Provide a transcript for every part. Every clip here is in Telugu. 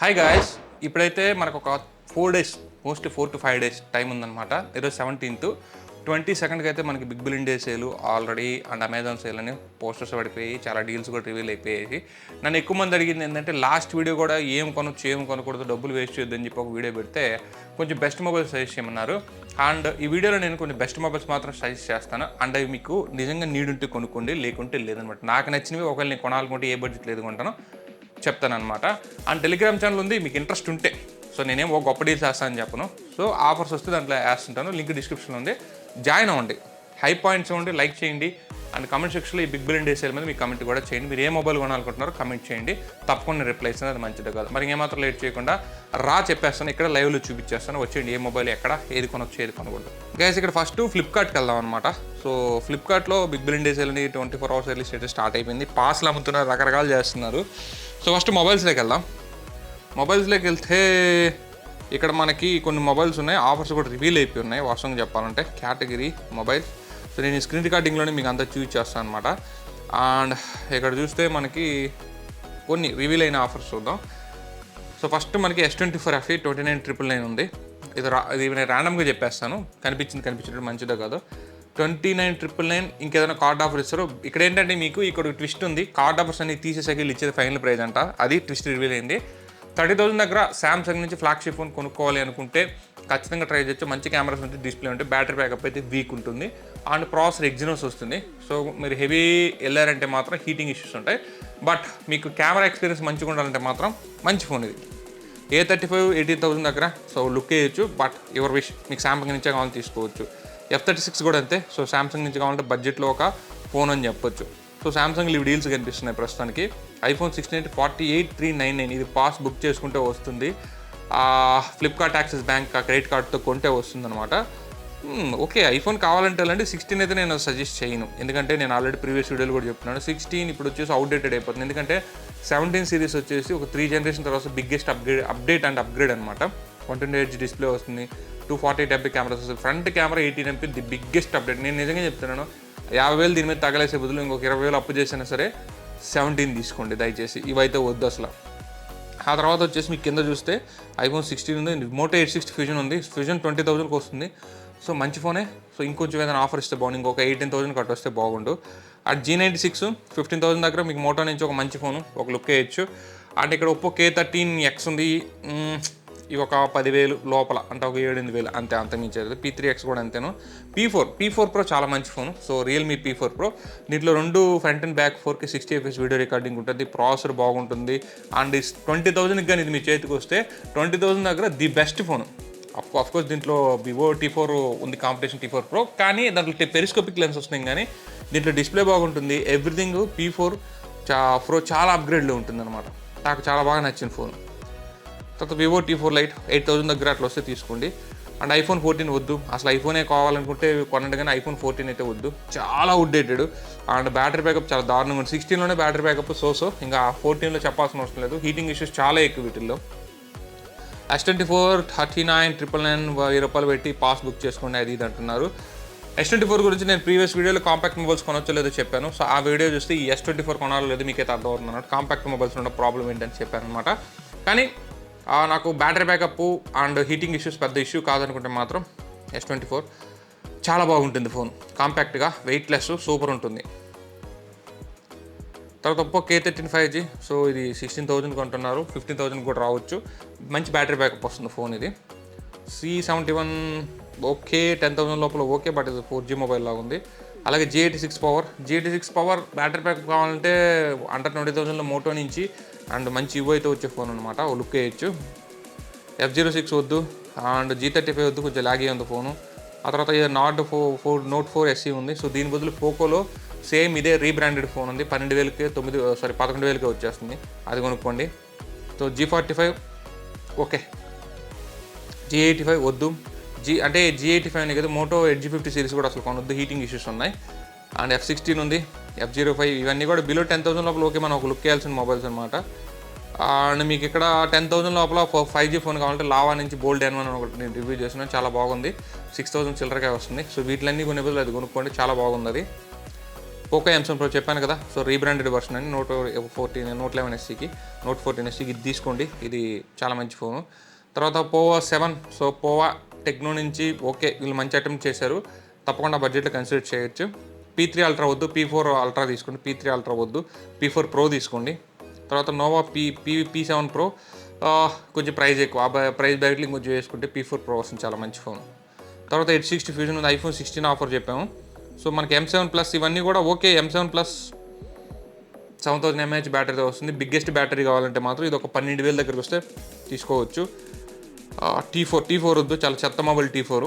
హాయ్ గాయస్ ఇప్పుడైతే మనకు ఒక four days most four to five days time ఉందన్నమాట. ఈరోజు సెవెంటీన్త్ ట్వంటీ సెకండ్కి అయితే మనకి big billion day sale already and Amazon sale అని పోస్టర్స్ పడిపోయి చాలా డీల్స్ కూడా రివీల్ అయిపోయాయి. నన్ను ఎక్కువ మంది అడిగింది ఏంటంటే లాస్ట్ వీడియో కూడా ఏం కొనొచ్చు ఏం కొనకూడదు డబ్బులు వేస్ట్ చేయొద్దని చెప్పి ఒక వీడియో పెడితే కొంచెం బెస్ట్ మొబైల్స్ సజెస్ట్ చేయమన్నారు. అండ్ ఈ వీడియోలో నేను కొన్ని బెస్ట్ మొబైల్స్ మాత్రం సజెస్ట్ చేస్తాను. అండ్ అవి మీకు నిజంగా నీడ్ ఉంటే కొనుక్కోండి లేకుంటే లేదనమాట నాకు నచ్చినవి ఒకవేళ నేను కొనాలనుకుంటే ఏ బడ్జెట్ లేదు కొంటాను చెప్తానమాట అండ్ టెలిగ్రామ్ ఛానల్ ఉంది మీకు ఇంట్రెస్ట్ ఉంటే. సో నేనేం ఒక గొప్ప డీల్స్ వేస్తానని చెప్పను. సో ఆఫర్స్ వస్తే దాంట్లో వేస్తుంటాను లింక్ డిస్క్రిప్షన్లో ఉంది. జాయిన్ అవ్వండి. హై పాయింట్స్ ఉండి లైక్ చేయండి. అండ్ కమెంట్ సెక్షన్లో ఈ బిగ్ బిలియన్ డే సేల్ మీద మీ కమెంట్ కూడా చేయండి. మీరు ఏ మొబైల్ కొనాలనుకుంటున్నారో కమెంట్ చేయండి. తప్పకుండా రిప్లై ఇస్తాను. అది మంచిది కాదు. మరి ఏమాత్రం లేట్ చేయకుండా రా చెప్పేస్తాను. ఇక్కడ లైవ్లో చూపించేస్తాను. వచ్చేయండి. ఏ మొబైల్ ఎక్కడ ఏది కొనొచ్చు ఏది కొనకూడదు. గైస్ ఇక్కడ ఫస్ట్ ఫ్లిప్కార్ట్కి వెళ్దాం అనమాట సో ఫ్లిప్కార్ట్లో big billion day sale twenty four hours early status start అయిపోయింది. పాస్లు అమ్ముతున్నారు రకరకాలు చేస్తున్నారు. సో ఫస్ట్ మొబైల్స్లోకి వెళ్దాం. మొబైల్స్లోకి వెళ్తే ఇక్కడ మనకి కొన్ని మొబైల్స్ ఉన్నాయి. ఆఫర్స్ కూడా రివీల్ అయిపోయి ఉన్నాయి. వాస్తవంగా చెప్పాలంటే కేటగిరీ మొబైల్ సో నేను స్క్రీన్ రికార్డింగ్లోనే మీకు అంతా చూస్ చేస్తాను అనమాట అండ్ ఇక్కడ చూస్తే మనకి కొన్ని రివీల్ అయిన ఆఫర్స్ చూద్దాం. సో ఫస్ట్ మనకి S twenty four FE twenty nine triple nine ఉంది. ఇది రా ఇది నేను ర్యాండమ్గా చెప్పేస్తాను. కనిపించింది కనిపించడం మంచిదో కాదు. ట్వంటీ నైన్ ట్రిపుల్ నైన్ ఇంకేదైనా కార్డ్ ఆఫర్ ఇస్తారు ఇక్కడ ఏంటంటే మీకు ఇక్కడ ట్విస్ట్ ఉంది. కార్డ్ ఆఫర్స్ అన్ని తీసేసాకి వీళ్ళు ఇచ్చేది ఫైనల్ ప్రైజ్ అంట. అది ట్విస్ట్ రివీల్ అయింది. థర్టీ థౌసండ్ దగ్గర శాంసంగ్ నుంచి ఫ్లాగ్షిప్ ఫోన్ కొనుక్కోవాలి అనుకుంటే ఖచ్చితంగా ట్రై చేయొచ్చు. మంచి కెమెరాస్ ఉంటుంది డిస్ప్లే ఉంటే బ్యాటరీ బ్యాకప్ అయితే వీక్ ఉంటుంది. అండ్ ప్రాసెసర్ ఎగ్జినోస్ వస్తుంది. సో మీరు హెవీ వెళ్ళారంటే మాత్రం హీటింగ్ ఇష్యూస్ ఉంటాయి. బట్ మీకు కెమెరా ఎక్స్పీరియన్స్ మంచిగా ఉండాలంటే మాత్రం మంచి ఫోన్ ఇది. A thirty five eighteen thousand దగ్గర. సో లుక్ వేయచ్చు. బట్ ఎవరి విష్ మీకు శాంసంగ్ నుంచే కావాలని తీసుకోవచ్చు. ఎఫ్ థర్టీ సిక్స్ కూడా అంతే. సో శాంసంగ్ నుంచి కావాలంటే బడ్జెట్లో ఒక ఫోన్ అని చెప్పొచ్చు. సో శాంసంగ్ ఇవి డీల్స్ కనిపిస్తున్నాయి ప్రస్తుతానికి. IPhone sixteen eight forty eight three nine nine ఇది పాస్ బుక్ చేసుకుంటే వస్తుంది ఫ్లిప్కార్ట్ యాక్సిస్ బ్యాంక్ క్రెడిట్ కార్డ్తో కొంటే వస్తుందన్నమాట. Hmm, ఓకే ఐఫోన్ కావాలంటే అలాంటి సిక్స్టీన్ అయితే నేను సజెస్ట్ చేయను. ఎందుకంటే నేను ఆల్రెడీ ప్రీవియస్ వీడియోలు కూడా చెప్తున్నాను. సిక్స్టీన్ ఇప్పుడు వచ్చేసి అవుట్డేటెడ్ అయిపోతుంది. ఎందుకంటే సెవెంటీన్ సిరీస్ వచ్చేసి ఒక త్రీ జనరేషన్ తర్వాత biggest upgrade update and upgrade అనమాట వన్ ట్వంటీ ఎయిట్ డిస్ప్లే వస్తుంది. Two forty eight MP cameras వస్తుంది. Front camera eighteen MP the biggest update నేను నిజంగా చెప్తున్నాను యాభై వేలు దీని మీద తగలేసే బదులు ఇంకొక ఇరవై వేలు అప్పు చేసినా సరే సెవెంటీన్ తీసుకోండి దయచేసి. ఇవైతే వద్దు అసలు. ఆ తర్వాత వచ్చేసి మీకు కింద చూస్తే ఐఫోన్ సిక్స్టీన్ ఉంది. మోటో ఎయిట్ సిక్స్టీ ఫ్యూజన్ ఉంది. ఫ్యూజన్ ట్వంటీ థౌసండ్కి వస్తుంది. సో మంచి ఫోనే. సో ఇంకొంచెం ఏదైనా ఆఫర్ ఇస్తే బాగుంది ఇంకొక ఎయిటీన్ థౌసండ్ కట్ వస్తే బాగుండు. At G ninety six fifteen thousand దగ్గర మీకు మోటో నుంచి ఒక మంచి ఫోను ఒక లుక్ వేయచ్చు అండ్ ఇక్కడ ఒప్పో కే థర్టీన్ ఎక్స్ ఉంది. ఇవి ఒక పదివేలు లోపల. అంటే ఒక ఏడెనిమిది వేలు. అంతే అంత మించేది. పీ త్రీ ఎక్స్ కూడా అంతేను. P four P four pro చాలా మంచి phone so Realme P four pro దీంట్లో రెండు ఫ్రంట్ అండ్ బ్యాక్ ఫోర్కి సిక్స్టీ ఎఫ్ఎస్ వీడియో రికార్డింగ్ ఉంటుంది. ప్రాసెసర్ బాగుంటుంది. అండ్ ట్వంటీ థౌసండ్కి కానీ ఇది మీ చేతికి వస్తే ట్వంటీ థౌసండ్ దగ్గర the best phone of course దీంట్లో వివో టీ ఫోర్ ఉంది కాంపిటీషన్ టీ ఫోర్ ప్రో కానీ దాంట్లో పెరిస్కోపిక్ లెన్స్ వస్తున్నాయి కానీ దీంట్లో డిస్ప్లే బాగుంటుంది. ఎవ్రీథింగ్ పీ ఫోర్ చా ప్రో చాలా అప్గ్రేడ్లో ఉంటుంది అనమాట నాకు చాలా బాగా నచ్చిన ఫోన్ తర్వాత Vivo T four lite eight thousand దగ్గర అట్లా వస్తే తీసుకోండి. అండ్ ఐఫోన్ ఫోర్టీన్ వద్దు. అసలు ఐఫోనే కావాలనుకుంటే కొనండి కానీ ఐఫోన్ ఫోర్టీన్ అయితే వద్దు. చాలా అవుట్డేటెడ్ అండ్ బ్యాటరీ బ్యాకప్ చాలా దారుణంగా ఉంది. సిక్స్టీన్లోనే బ్యాటరీ బ్యాకప్ సో సో ఇంకా ఫోర్టీన్లో చెప్పాల్సిన అవసరం లేదు. హీటింగ్ ఇష్యూస్ చాలా ఎక్కువ వీటిల్లో. S twenty four thirty nine triple nine వెయ్యి రూపాయలు పెట్టి పాస్ బుక్ చేసుకోండి అది ఇది అంటున్నారు. ఎస్ ట్వంటీ ఫోర్ గురించి నేను ప్రీవియస్ వీడియోలో కాంపాక్ట్ మొబైల్స్ కొనొచ్చో లేదో చెప్పాను. సో ఆ వీడియో చూస్తే ఈ ఎస్ ట్వంటీ ఫోర్ కొనాలో లేదో మీకైతే అర్థమవుతుంది అన్నమాట. కాంపాక్ట్ మొబైల్స్ ఉన్న ప్రాబ్లం ఏంటని చెప్పాను అనమాట కానీ నాకు battery backup and heating issues పెద్ద ఇష్యూ కాదనుకుంటే మాత్రం ఎస్ ట్వంటీ ఫోర్ చాలా బాగుంటుంది ఫోన్. కాంపాక్ట్గా వెయిట్లెస్ సూపర్ ఉంటుంది. తర్వాత Oppo K thirteen five G so ఇది సిక్స్టీన్ థౌజండ్ కొంటున్నారు ఫిఫ్టీన్ థౌజండ్ కూడా రావచ్చు. మంచి బ్యాటరీ బ్యాకప్ వస్తుంది ఫోన్ ఇది. C seventy one okay ten thousand లోపల ఓకే బట్ ఇది ఫోర్ జీ మొబైల్ లాగా ఉంది. అలాగే G six power G six power battery backup కావాలంటే అండర్ ట్వంటీ థౌసండ్లో మోటో నుంచి అండ్ మంచి ఇవో అయితే వచ్చే ఫోన్ అనమాట లుక్ వేయచ్చు. ఎఫ్ జీరో సిక్స్ వద్దు అండ్ జీ థర్టీ ఫైవ్ వద్దు కొంచెం లాగే ఉంది ఫోను. ఆ తర్వాత ఇది note four four note four SC ఉంది సో దీని బదులు పోకోలో సేమ్ ఇదే రీబ్రాండెడ్ ఫోన్ ఉంది. పన్నెండు వేలకి తొమ్మిది సారీ పదకొండు వేలకి వచ్చేస్తుంది. అది కొనుక్కోండి. So G forty five okay. G eighty five వద్దు. జీ అంటే జీ ఎయిటీ ఫైవ్ కదా Moto eight G fifty series కూడా అసలు కొనొద్దు. హీటింగ్ ఇష్యూస్ ఉన్నాయి. అండ్ ఎఫ్ సిక్స్టీన్ ఉంది. ఎఫ్ జీరో ఫైవ్ ఇవన్నీ కూడా బిలో టెన్ థౌసండ్ లోపల ఓకే మనం ఒక లుక్ వేయాల్సిన మొబైల్స్ అనమాట అండ్ మీకు ఇక్కడ టెన్ థౌసండ్ లోపల ఫైవ్ జీ ఫోన్ కావాలంటే లావా నుంచి బోల్డ్ ఎన్ వన్ ఒకటి నేను రివ్యూ చేస్తున్నాను. చాలా బాగుంది. సిక్స్ థౌసండ్ చిల్లరకే వస్తుంది. సో వీటిలన్నీ కొనే బదులు అది కొనుక్కోండి. చాలా బాగుంది అది. పోకో ఎంసన్ ప్రో చెప్పాను కదా. సో రీబ్రాండెడ్ వర్షన్ అని నోట్ ఫోర్టీన్ నోట్ లెవెన్ ఎస్సీకి నోట్ ఫోర్టీన్ ఎస్సీకి ఇది తీసుకోండి. ఇది చాలా మంచి ఫోను తర్వాత Pova seven so Pova Tecno నుంచి ఓకే వీళ్ళు మంచి అటెంప్ట్ చేశారు. తప్పకుండా బడ్జెట్లో కన్సిడర్ చేయొచ్చు. పీ త్రీ అల్ట్రా వద్దు పీ ఫోర్ అల్ట్రా తీసుకోండి. పీ త్రీ అల్ట్రా వద్దు పీ ఫోర్ ప్రో తీసుకోండి. తర్వాత Nova P P P seven pro కొంచెం ప్రైస్ ఎక్కువ. ఆ ప్రైస్ బ్యాగ్లింగ్ కొంచెం వేసుకుంటే పీ ఫోర్ ప్రో వస్తుంది. చాలా మంచి ఫోన్ తర్వాత ఎయిట్ సిక్స్టీ ఫ్యూజన్ ఉంది. ఐఫోన్ సిక్స్టీన్ ఆఫర్ చెప్పాము. సో మనకి ఎం సెవెన్ ప్లస్ ఇవన్నీ కూడా okay M seven plus seven thousand MH బ్యాటరీతో వస్తుంది. బిగ్గెస్ట్ బ్యాటరీ కావాలంటే మాత్రం ఇది ఒక పన్నెండు వేల దగ్గరికి వస్తే తీసుకోవచ్చు. టీ ఫోర్ టీ ఫోర్ వద్దు చాలా చెత్త మొబైల్ టీ ఫోర్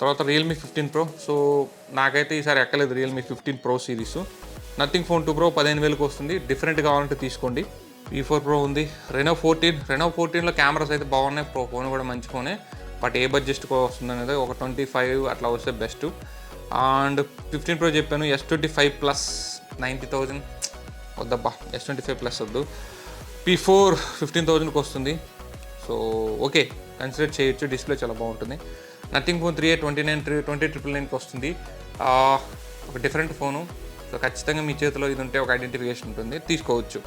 తర్వాత రియల్మీ ఫిఫ్టీన్ ప్రో సో నాకైతే ఈసారి ఎక్కలేదు Realme fifteen pro series Nothing phone two pro పదిహేను వేలకు వస్తుంది. డిఫరెంట్ కావాలంటే తీసుకోండి. ఈ ఫోర్ ప్రో ఉంది. రెనో ఫోర్టీన్ రెనో ఫోర్టీన్లో కెమెరాస్ అయితే బాగున్నాయి. ప్రో ఫోన్ కూడా మంచి ఫోనే బట్ ఏ బడ్జెట్కి వస్తుంది అనేది ఒక ట్వంటీ ఫైవ్ అట్లా వస్తే బెస్ట్ అండ్ ఫిఫ్టీన్ ప్రో చెప్పాను S twenty five plus ninety thousand. వద్దబ్బా S twenty five plus వద్దు పీ ఫోర్ ఫిఫ్టీన్ థౌజండ్కి వస్తుంది. సో ఓకే కన్సిడర్ చేయొచ్చు డిస్ప్లే చాలా బాగుంటుంది. Nothing phone three A twenty nine three twenty triple నైన్కి వస్తుంది. ఒక డిఫరెంట్ ఫోను సో ఖచ్చితంగా మీ చేతిలో ఇది ఉంటే ఒక ఐడెంటిఫికేషన్ ఉంటుంది. తీసుకోవచ్చు.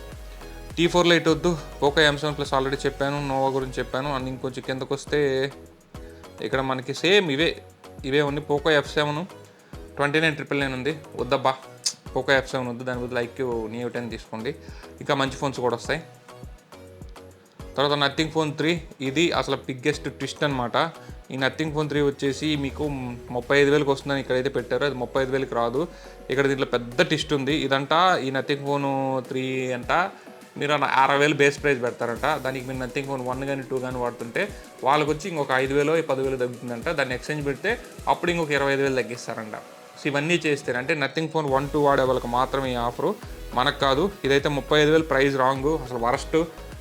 టీ ఫోర్లో ఇటు వద్దు. Poco M seven plus already చెప్పాను నోవా గురించి చెప్పాను. అండ్ ఇంకొంచెం కిందకు వస్తే ఇక్కడ మనకి సేమ్ ఇవే ఇవే ఉన్నాయి. Poco F seven twenty nine triple nine ఉంది. వద్దబ్బా పోకో ఎఫ్ సెవెన్ వద్దు దాని బదులు ఐక్యూ నియో టెన్ తీసుకోండి. ఇంకా మంచి ఫోన్స్ కూడా వస్తాయి. తర్వాత నథింగ్ ఫోన్ త్రీ ఇది అసలు బిగ్గెస్ట్ ట్విస్ట్ అనమాట ఈ నథింగ్ ఫోన్ త్రీ వచ్చేసి మీకు ముప్పై ఐదు వేలకు వస్తుందని ఇక్కడైతే పెట్టారు. అది ముప్పై ఐదు వేలకు రాదు. ఇక్కడ దీంట్లో పెద్ద ట్విస్ట్ ఉంది. ఇదంట ఈ నథింగ్ ఫోన్ త్రీ అంట. మీరు అరవై వేలు బేస్ ప్రైస్ పెడతారంట. దానికి మీరు నథింగ్ ఫోన్ వన్ కానీ టూ కానీ వాడుతుంటే వాళ్ళకి వచ్చి ఇంకొక ఐదు వేలు పదివేలు తగ్గుతుందంట. దాన్ని ఎక్స్చేంజ్ పెడితే అప్పుడు ఇంకొక ఇరవై ఐదు వేలు తగ్గిస్తారంట. సో ఇవన్నీ చేస్తారు అంటే నథింగ్ ఫోన్ వన్ టూ వాడే వాళ్ళకి మాత్రమే ఈ ఆఫరు మనకు కాదు ఇదైతే ముప్పై ఐదు వేలు ప్రైస్ రాంగ్ అసలు వరస్ట్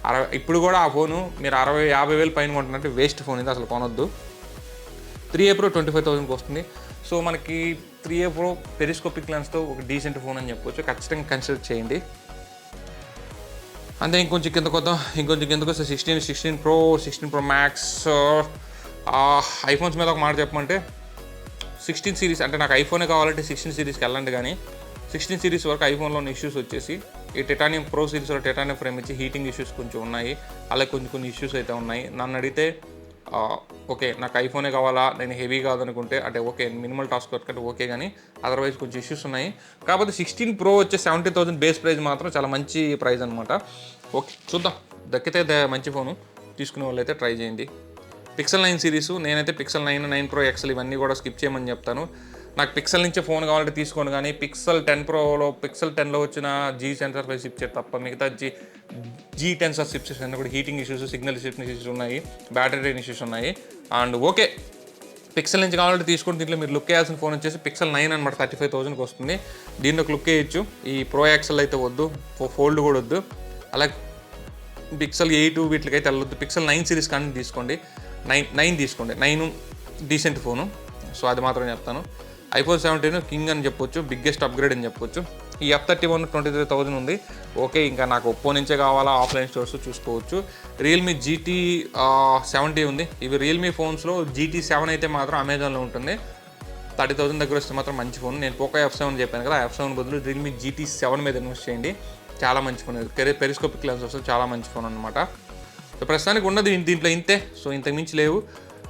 అరవై ఇప్పుడు కూడా ఆ ఫోను మీరు అరవై యాభై వేలు పైన కొంటున్నట్టు వేస్ట్ ఫోన్ ఇది అసలు కొనొద్దు. Three A pro twenty five థౌసండ్కి వస్తుంది. సో మనకి త్రీ ఏ ప్రో పెరిస్కోపిక్ లెన్స్తో ఒక డీసెంట్ ఫోన్ అని చెప్పొచ్చు. ఖచ్చితంగా కన్సిడర్ చేయండి. అంతే ఇంకొంచెం కిందకు వద్దాం ఇంకొంచెం కిందకు వస్తే sixteen sixteen pro sixteen pro max iPhones మీద ఒక మాట చెప్పమంటే సిక్స్టీన్ సిరీస్ అంటే నాకు ఐఫోనే కావాలంటే సిక్స్టీన్ సిరీస్కి వెళ్ళండి కానీ సిక్స్టీన్ సిరీస్ వరకు ఐఫోన్లో ఉన్న ఇష్యూస్ వచ్చేసి ఈ టెటానియం ప్రో సిరీస్లో టెటానియం ఫ్రేమ్ ఇచ్చి హీటింగ్ ఇష్యూస్ కొంచెం ఉన్నాయి. అలాగే కొంచెం కొన్ని ఇష్యూస్ అయితే ఉన్నాయి. నన్ను అడిగితే ఓకే నాకు ఐఫోనే కావాలా? నేను హెవీ కాదనుకుంటే అంటే ఓకే మినిమల్ టాస్క్ వర్క్ అంటే ఓకే కానీ అదర్వైజ్ కొంచెం ఇష్యూస్ ఉన్నాయి. కాకపోతే సిక్స్టీన్ ప్రో వచ్చే సెవెంటీ థౌసండ్ బేస్ ప్రైస్ మాత్రం చాలా మంచి ప్రైస్ అనమాట ఓకే చూద్దాం. దక్కితే ద- మంచి ఫోను తీసుకునే వాళ్ళు అయితే ట్రై చేయండి. పిక్సెల్ నైన్ సిరీస్ నేనైతే Pixel nine nine pro XL ఇవన్నీ కూడా స్కిప్ చేయమని చెప్తాను. నాకు పిక్సెల్ నుంచే ఫోన్ కావాలంటే తీసుకోండి కానీ పిక్సెల్ టెన్ ప్రోలో పిక్సెల్ టెన్లో వచ్చిన జీ సెన్సార్ ఫైవ్ చిప్ తప్ప మిగతా జీ జీ టెన్సర్ చిప్స్ అన్నీ కూడా హీటింగ్ ఇష్యూస్ సిగ్నల్ ఇష్యూస్ ఉన్నాయి బ్యాటరీ డ్రైన్ ఇష్యూస్ ఉన్నాయి. అండ్ ఓకే పిక్సెల్ నుంచి కావాలంటే తీసుకుని దీంట్లో మీరు లుక్ వేయాల్సిన ఫోన్ వచ్చేసి పిక్సెల్ నైన్ అనమాట థర్టీ ఫైవ్ థౌసండ్కి వస్తుంది. దీన్ని ఒక లుక్ వేయచ్చు ఈ ప్రో ఎక్సెల్ అయితే వద్దు ఫోల్డ్ కూడా వద్దు. అలాగే పిక్సెల్ ఎయిట్ వీటికైతే వెళ్ళొద్దు. పిక్సెల్ నైన్ సిరీస్ కానీ తీసుకోండి. నైన్ నైన్ తీసుకోండి. నైన్ డీసెంట్ ఫోను సో అది మాత్రం చెప్తాను. ఐఫోన్ సెవెంటీన్ కింగ్ అని చెప్పొచ్చు బిగ్గెస్ట్ అప్గ్రేడ్ అని చెప్పొచ్చు. ఈ F thirty one twenty three thousand ఉంది. ఓకే ఇంకా నాకు ఒప్పో నుంచే కావాలా ఆఫ్లైన్ స్టోర్స్ చూసుకోవచ్చు. రియల్మీ జీటీ సెవెంటీ ఉంది. ఇవి రియల్మీ ఫోన్స్లో జీటీ సెవెన్ అయితే మాత్రం అమెజాన్లో ఉంటుంది. థర్టీ థౌసండ్ దగ్గర వస్తే మాత్రం మంచి ఫోన్ నేను పోకో ఎఫ్ సెవెన్ చెప్పాను కదా ఎఫ్ సెవెన్ బదులు రియల్మీ జీటీ సెవెన్ మీద ఇన్వెస్ట్ చేయండి. చాలా మంచి ఫోన్ పెరిస్కోపిక్ లెన్స్ వస్తే చాలా మంచి ఫోన్ అనమాట సో ప్రస్తుతానికి ఉన్నది దీంట్లో ఇంతే. సో ఇంతకు మించి లేవు.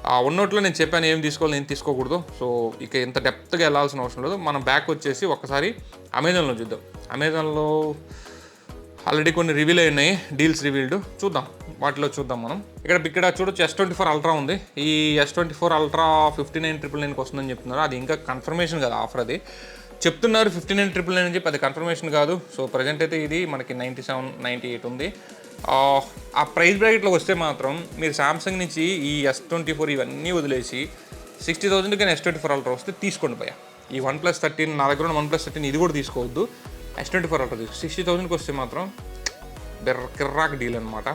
ఆ ఉన్నోట్లో నేను చెప్పాను ఏం తీసుకోవాలి నేను తీసుకోకూడదు. సో ఇక ఇంత డెప్త్గా వెళ్ళాల్సిన అవసరం లేదు. మనం బ్యాక్ వచ్చేసి ఒకసారి అమెజాన్లో చూద్దాం. అమెజాన్లో ఆల్రెడీ కొన్ని రివీల్ అయినాయి డీల్స్ రివీల్డ్ చూద్దాం. వాటిలో చూద్దాం మనం. ఇక్కడ ఇక్కడ చూడొచ్చు ఎస్ ట్వంటీ ఫోర్ అల్ట్రా ఉంది. ఈ S twenty four ultra fifty nine triple నైన్కి వస్తుందని చెప్తున్నారు. అది ఇంకా కన్ఫర్మేషన్ కదా ఆఫర్ అది. చెప్తున్నారు ఫిఫ్టీ నైన్ ట్రిపుల్ నైన్ అని చెప్పి అది కన్ఫర్మేషన్ కాదు. సో ప్రజెంట్ అయితే ఇది మనకి నైంటీ సెవెన్ నైంటీ ఎయిట్ ఉంది. ఆ, ప్రైస్ బ్రాకెట్లోకి వస్తే మాత్రం మీరు సామ్సంగ్ నుంచి ఈ ఎస్ ట్వంటీ ఫోర్ ఇవన్నీ వదిలేసి సిక్స్టీ థౌసండ్కి ఎస్ ట్వంటీ ఫోర్ అల్ట్రా వస్తే తీసుకోండి పోయా ఈ వన్ ప్లస్ థర్టీన్ నా దగ్గర ఉన్న వన్ ప్లస్ థర్టీన్ ఇది కూడా తీసుకోవద్దు. ఎస్ ట్వంటీ ఫోర్ అల్ట్రా తీసుకో సిక్స్టీ థౌసండ్కి వస్తే మాత్రం బెర్ర కిర్రాక్ డీల్ అనమాట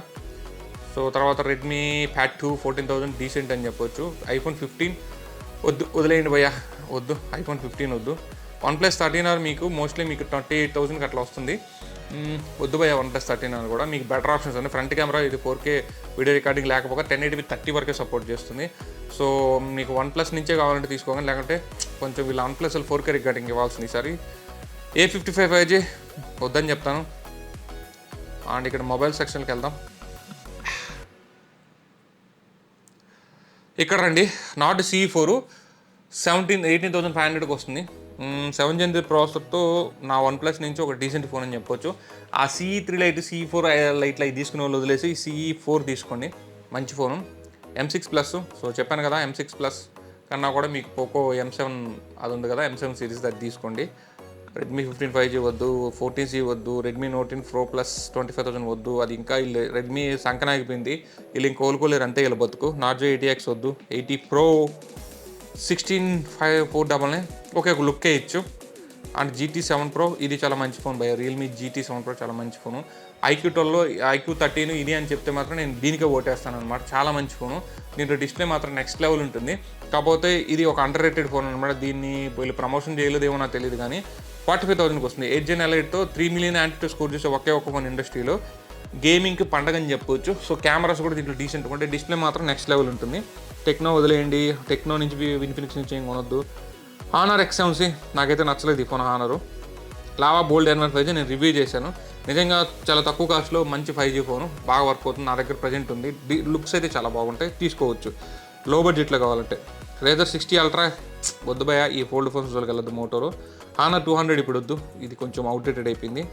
సో తర్వాత Redmi pad two fourteen thousand decent అని చెప్పొచ్చు. ఐఫోన్ ఫిఫ్టీన్ వద్దు వదిలేయండి భయ్యా. వద్దు ఐఫోన్ ఫిఫ్టీన్ వద్దు. వన్ ప్లస్ థర్టీన్ ఆర్ మీకు మోస్ట్లీ మీకు ట్వంటీ ఎయిట్ థౌసండ్కి అట్లా వస్తుంది. వద్దు భయ్యా వన్ ప్లస్ థర్టీన్ అని కూడా మీకు బెటర్ ఆప్షన్స్ ఉన్నాయి. ఫ్రంట్ కెమెరా ఇది ఫోర్ కే వీడియో రికార్డింగ్ లేకపోతే టెన్ ఎయిటీ థర్టీ వరకే సపోర్ట్ చేస్తుంది. సో మీకు వన్ ప్లస్ నుంచే కావాలంటే తీసుకోవాలి లేకుంటే కొంచెం వీళ్ళు one plus four K recording ఇవ్వాల్సింది ఈసారి. A fifty five five G వద్దని చెప్తాను. అండ్ ఇక్కడ మొబైల్ సెక్షన్కి వెళ్దాం. ఇక్కడ రండి. Nord C four seventeen eighteen thousand five హండ్రెడ్కి వస్తుంది. సెవెన్ జెన్ ప్రాసెసర్తో నా వన్ ప్లస్ నుంచి ఒక డీసెంట్ ఫోన్ అని చెప్పొచ్చు. ఆ CE three lite CE four lite అవి తీసుకునే వాళ్ళు వదిలేసి సిఈ ఫోర్ తీసుకోండి. మంచి phone. M six plus so చెప్పాను కదా ఎం సిక్స్ ప్లస్ కన్నా కూడా మీకు పోకో ఎం సెవెన్ అది ఉంది కదా ఎం సెవెన్ సిరీస్ అది తీసుకోండి. రెడ్మీ ఫిఫ్టీన్ ఫైవ్ జీ వద్దు ఫోర్టీన్ జీ వద్దు Redmi నోటీన్ Pro plus twenty five thousand వద్దు అది ఇంకా వీళ్ళు రెడ్మీ సంకనాగిపోయింది. వీళ్ళు ఇంక కోలుకోలేరు అంతే వీళ్ళ బతుకు. నార్జో ఎయిటీ ఎక్స్ వద్దు eighty Pro sixteen five four double nine okay ఒక లుక్కే ఇచ్చు. అండ్ జీటీ సెవెన్ ప్రో ఇది చాలా మంచి ఫోన్ భయ రియల్మీ జీటీ సెవెన్ ప్రో చాలా మంచి ఫోను ఐక్యూ ట్వెల్వ్లో ఐక్యూ థర్టీన్ ఇది అని చెప్తే మాత్రం నేను దీనికే ఓటేస్తాను అనమాట చాలా మంచి ఫోను దీంట్లో డిస్ప్లే మాత్రం నెక్స్ట్ లెవెల్ ఉంటుంది. కాకపోతే ఇది ఒక అండర్ రేటెడ్ ఫోన్ అనమాట దీన్ని వీళ్ళు ప్రమోషన్ చేయలేదేమో నాకు తెలియదు కానీ ఫార్టీ ఫైవ్ థౌసండ్కి వస్తుంది. ఎయిట్ జెన్ ఎలైట్తో త్రీ మిలియన్ యాంటీ స్కోర్ చేసే ఒకే ఒక ఫోన్ ఇండస్ట్రీలో గేమింగ్కి పండగ అని చెప్పుకోవచ్చు. సో కెమెరాస్ కూడా దీంట్లో డీసెంట్ ఉంటే డిస్ప్లే మాత్రం నెక్స్ట్ లెవెల్ ఉంటుంది. టెక్నో వదిలేయండి. టెక్నో నుంచి ఇన్ఫినిక్స్ నుంచి ఏం కొనొద్దు. హానర్ ఎక్స్ఎంసీ నాకైతే నచ్చలేదు ఈ ఫోన్ హానరు లావా బోల్డ్ ఎన్వర్ ఫైవ్ జీ నేను రివ్యూ చేశాను. నిజంగా చాలా తక్కువ కాస్ట్లో మంచి ఫైవ్ జీ ఫోన్ బాగా వర్క్ అవుతుంది. నా దగ్గర ప్రజెంట్ ఉంది. లుక్స్ అయితే చాలా బాగుంటాయి. తీసుకోవచ్చు. లో బడ్జెట్లో కావాలంటే. రేజర్ సిక్స్టీ అల్ట్రా వద్దు భయ ఈ ఫోల్డ్ ఫోన్స్ వెళ్ళదు మోటోరు హానర్ టూ హండ్రెడ్ ఇప్పుడు వద్దు. ఇది కొంచెం అవుట్డేటెడ్ అయిపోయింది.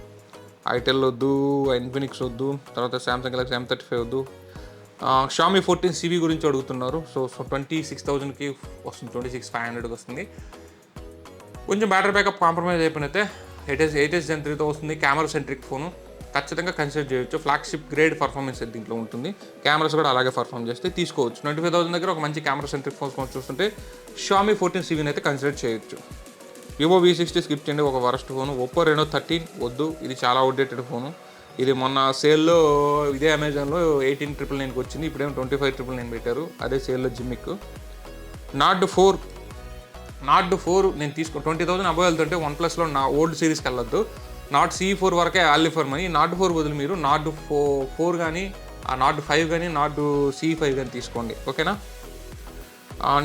ఐటెల్ వద్దు ఇన్ఫినిక్స్ వద్దు. తర్వాత Samsung Galaxy M thirty five వద్దు. షామీ ఫోర్టీన్ సివి గురించి అడుగుతున్నారు. సో సో ట్వంటీ సిక్స్ థౌజండ్కి వస్తుంది. ట్వంటీ సిక్స్ ఫైవ్ హండ్రెడ్కి వస్తుంది. కొంచెం battery backup compromise అయిపోయినైతే eight S eight S Gen త్రీతో వస్తుంది. కెమెరా సెంట్రిక్ ఫోను ఖచ్చితంగా కన్సిడర్ చేయొచ్చు. ఫ్లాగ్షిప్ గ్రేడ్ పర్ఫార్మెన్స్ దీంట్లో ఉంటుంది. కెమెరాస్ కూడా అలాగే పర్ఫామ్ చేస్తే తీసుకోవచ్చు. ట్వంటీ ఫైవ్ థౌసండ్ దగ్గర ఒక మంచి కెమెరా సెంట్రిక్ ఫోన్ చూస్తుంటే షామీ ఫోర్టీన్ సివీని అయితే కన్సిడర్ చేయొచ్చు. వివో వి సిక్స్టీ స్కిప్ చేయండి. ఒక worst phone Oppo Reno thirteen వద్దు. ఇది చాలా అవుట్డేటెడ్ ఫోను ఇది మొన్న సేల్లో ఇదే అమెజాన్లో ఎయిటీన్ ట్రిపుల్ నైన్కి వచ్చింది. ఇప్పుడేమో ట్వంటీ ఫైవ్ ట్రిపుల్ నైన్ పెట్టారు. అదే సేల్లో gimmick Nord four Nord four నేను తీసుకో ట్వంటీ థౌసండ్ అబౌవ్ వెళ్తుంటే వన్ ప్లస్లో నా ఓల్డ్ సిరీస్కి వెళ్ళొద్దు. నాట్ సి ఫోర్ వరకే ఆల్లీ ఫర్ మనీ. నాట్ ఫోర్ బదులు మీరు నాట్ ఫో ఫోర్ కానీ ఆ నాట్ ఫైవ్ కానీ నాట్ సి ఫైవ్ కానీ తీసుకోండి. ఓకేనా?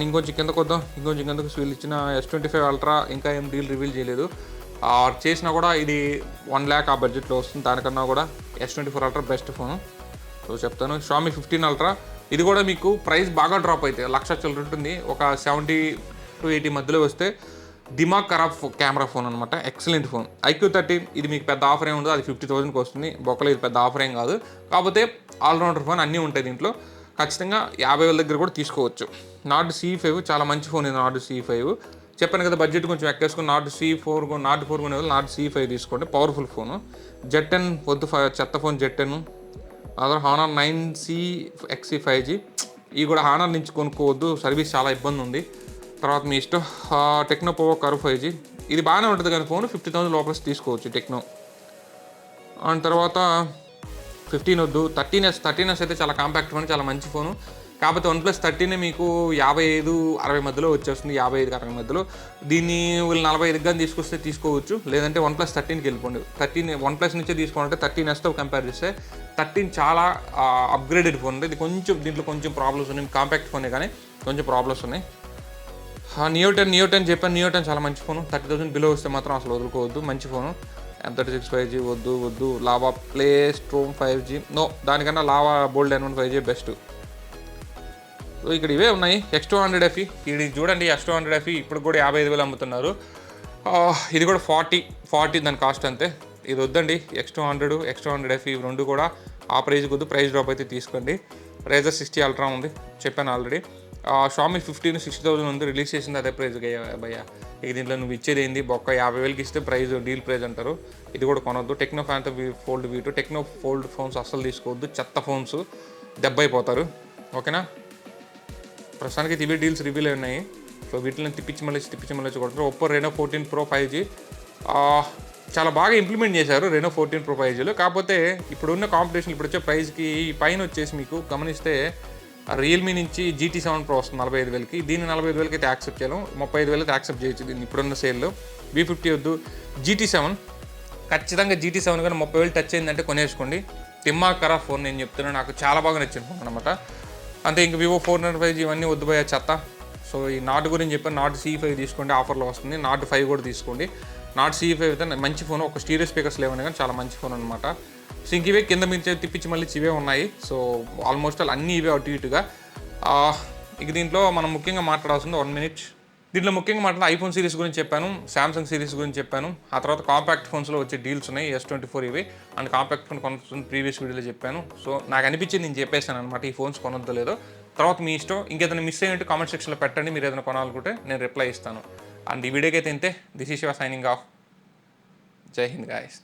ఇంకొంచెం కిందకు వద్దాం ఇంకొంచెం కిందకు వీళ్ళు ఇచ్చిన ఎస్ ట్వంటీ ఫైవ్ అల్ట్రా ఇంకా ఏం డీల్ రివీల్ చేయలేదు. ఆర్ చేసినా కూడా ఇది వన్ ల్యాక్ ఆ బడ్జెట్లో వస్తుంది. దానికన్నా కూడా S twenty four Ultra best phone so చెప్తాను. షామీ ఫిఫ్టీన్ అల్ట్రా ఇది కూడా మీకు ప్రైస్ బాగా డ్రాప్ అవుతాయి లక్ష చిల్లర ఉంటుంది. ఒక సెవెంటీ టు ఎయిటీ మధ్యలో వస్తే దిమాగ్ ఖరాబ్ కెమెరా ఫోన్ అనమాట ఎక్సలెంట్ ఫోన్ ఐక్యూ థర్టీన్ ఇది మీకు పెద్ద ఆఫర్ ఏం ఉండదు. అది ఫిఫ్టీ థౌసండ్కి వస్తుంది. బొక్కలో ఇది పెద్ద ఆఫర్ ఏం కాదు. కాకపోతే ఆల్రౌండర్ ఫోన్ అన్నీ ఉంటాయి దీంట్లో. ఖచ్చితంగా యాభై వేల దగ్గర కూడా తీసుకోవచ్చు. నాట్ సి ఫైవ్ చాలా మంచి ఫోన్ ఇది నాట్ సి ఫైవ్ చెప్పాను కదా బడ్జెట్ కొంచెం ఎక్కేసుకుని Nord C four Nord four కొనే వాళ్ళు నాట్ సి ఫైవ్ తీసుకోండి. పవర్ఫుల్ ఫోను జెట్ టెన్ వద్దు చెత్త ఫోన్ జెట్ టెన్ అదే Honor nine C X five G ఇవి కూడా హానర్ నుంచి కొనుక్కోవద్దు సర్వీస్ చాలా ఇబ్బంది ఉంది. తర్వాత మీ ఇష్టం Tecno Pova curve five G ఇది బాగానే ఉంటుంది కానీ ఫోన్ ఫిఫ్టీ థౌసండ్ లోపల తీసుకోవచ్చు టెక్నో అండ్ తర్వాత ఫిఫ్టీన్ వద్దు థర్టీన్ ఎస్ థర్టీన్ ఎస్ అయితే చాలా కాంపాక్ట్ ఫోన్ చాలా మంచి ఫోను కాకపోతే వన్ ప్లస్ థర్టీనే మీకు యాభై ఐదు అరవై మధ్యలో వచ్చేస్తుంది యాభై ఐదు అరవై మధ్యలో. దీన్ని వీళ్ళు నలభై ఐదు కానీ తీసుకొస్తే తీసుకోవచ్చు. లేదంటే వన్ ప్లస్ థర్టీన్కి వెళ్ళిపోండి. థర్టీన్ వన్ ప్లస్ నుంచే తీసుకోవాలంటే థర్టీన్ ఎస్తో కంపేర్ చేస్తే థర్టీన్ చాలా అప్గ్రేడెడ్ ఫోన్ ఇది కొంచెం దీంట్లో కొంచెం ప్రాబ్లమ్స్ ఉన్నాయి. కాంపాక్ట్ ఫోనే కానీ కొంచెం ప్రాబ్లమ్స్ ఉన్నాయి. నియో టెన్ నియో టెన్ చెప్పాను. నియో టెన్ చాలా మంచి ఫోను థర్టీ థౌసండ్ బిలో వస్తే మాత్రం అసలు వదులుకోవద్దు. మంచి phone M thirty six five G వద్దు వద్దు. Lava Play Storm five G no దానికన్నా Lava Bold N one five G best so ఇక్కడ ఇవే ఉన్నాయి. ఎక్స్ టూ హండ్రెడ్ ఎఫ్ఈ ఇది చూడండి ఎక్స్ టూ హండ్రెడ్ ఎఫ్ఈ ఇప్పుడు కూడా యాభై ఐదు వేలు అమ్ముతున్నారు. ఇది కూడా ఫార్టీ ఫార్టీ దాని కాస్ట్ అంతే. ఇది వద్దండి X two hundred X two hundred FE రెండు కూడా. ఆ ప్రైజ్ వద్దు ప్రైస్ డ్రాప్ అయితే తీసుకోండి. రేజర్ సిక్స్టీ అల్ట్రా ఉంది చెప్పాను already Xiaomi fifteen sixty thousand ఉంది రిలీజ్ చేసింది అదే ప్రైస్ భయ్యా. ఇక దీంట్లో నువ్వు ఇచ్చేది ఏంది? బొక్క యాభై వేలకి ఇస్తే ప్రైజ్ డీల్ ప్రైజ్ అంటారు. ఇది కూడా కొనొద్దు. టెక్నో ఫ్యాన్తో ఫోల్డ్ వీటు టెక్నో ఫోల్డ్ ఫోన్స్ అస్సలు తీసుకోవద్దు. చెత్త ఫోన్స్ దెబ్బైపోతారు. ఓకేనా? ప్రస్తుతానికి ఇవే డీల్స్ రివీల్ ఉన్నాయి. సో వీటిని తిప్పించి మళ్ళీ తిప్పించి మళ్ళీ కొడతారు Oppo Reno fourteen pro five G చాలా బాగా ఇంప్లిమెంట్ చేశారు రెనో ఫోర్టీన్ ప్రో ఫైవ్ జీలో కాకపోతే ఇప్పుడున్న కాంపిటీషన్ ఇప్పుడు వచ్చే ప్రైస్కి పైన వచ్చేసి మీకు గమనిస్తే రియల్మీ నుంచి జీటీ సెవెన్ ప్రో వస్తుంది నలభై ఐదు వేలకి. దీన్ని నలభై ఐదు వేలకి అయితే యాక్సెప్ట్ చేయలేం. ముప్పై ఐదు వేలకి యాక్సెప్ట్ చేయొచ్చు దీన్ని ఇప్పుడున్న సేల్లో బీ ఫిఫ్టీ వద్దు. జీటీ సెవెన్ ఖచ్చితంగా జీటీ సెవెన్ కానీ ముప్పై వేలు టచ్ అయిందంటే కొనేసుకోండి. తిమ్మా కరా ఫోన్ నేను చెప్తున్నాను నాకు చాలా బాగా నచ్చిన ఫోన్ అనమాట అంతే ఇంక Vivo four hundred five G ఇవన్నీ వద్దుపోయా చెత్త. సో ఈ నాట్ గురించి చెప్పాను నాట్ సి ఫైవ్ తీసుకోండి ఆఫర్లో వస్తుంది. నాట్ ఫైవ్ కూడా తీసుకోండి. నాట్ సీ ఫైవ్ అయితే మంచి ఫోన్ ఒక స్టీరియో స్పీకర్స్ లేవని కానీ చాలా మంచి ఫోన్ అనమాట సో ఇంక ఇవే కింద మీద తిప్పించి మళ్ళీ ఇవే ఉన్నాయి. సో ఆల్మోస్ట్ ఆల్ అన్నీ ఇవే అటు ఇటుగా. ఇక దీంట్లో మనం ముఖ్యంగా మాట్లాడాల్సింది వన్ మినిట్ దీంట్లో ముఖ్యంగా మాట్లాడే ఐఫోన్ సిరీస్ గురించి చెప్పాను శాంసంగ్ సిరీస్ గురించి చెప్పాను. ఆ తర్వాత కాంపాక్ట్ ఫోన్స్లో వచ్చే డీల్స్ ఉన్నాయి ఎస్ ట్వంటీ ఫోర్ ఇవి. అండ్ కాంపాక్ట్ ఫోన్ కొనుక్తుంది ప్రీవియస్ వీడియోలో చెప్పాను. సో నాకు అనిపించింది నేను చెప్పేశాను అనమాట ఈ ఫోన్స్ కొనొద్దు లేదో. తర్వాత మీ ఇష్టం ఇంకేదైనా మిస్ అయ్యింటే కామెంట్ సెక్షన్లో పెట్టండి మీరు ఏదైనా కొనాలనుకుంటే నేను రిప్లై ఇస్తాను. అండ్ ఈ వీడియోకి అయితే ఇంతే. This is your signing off Jai Hind guys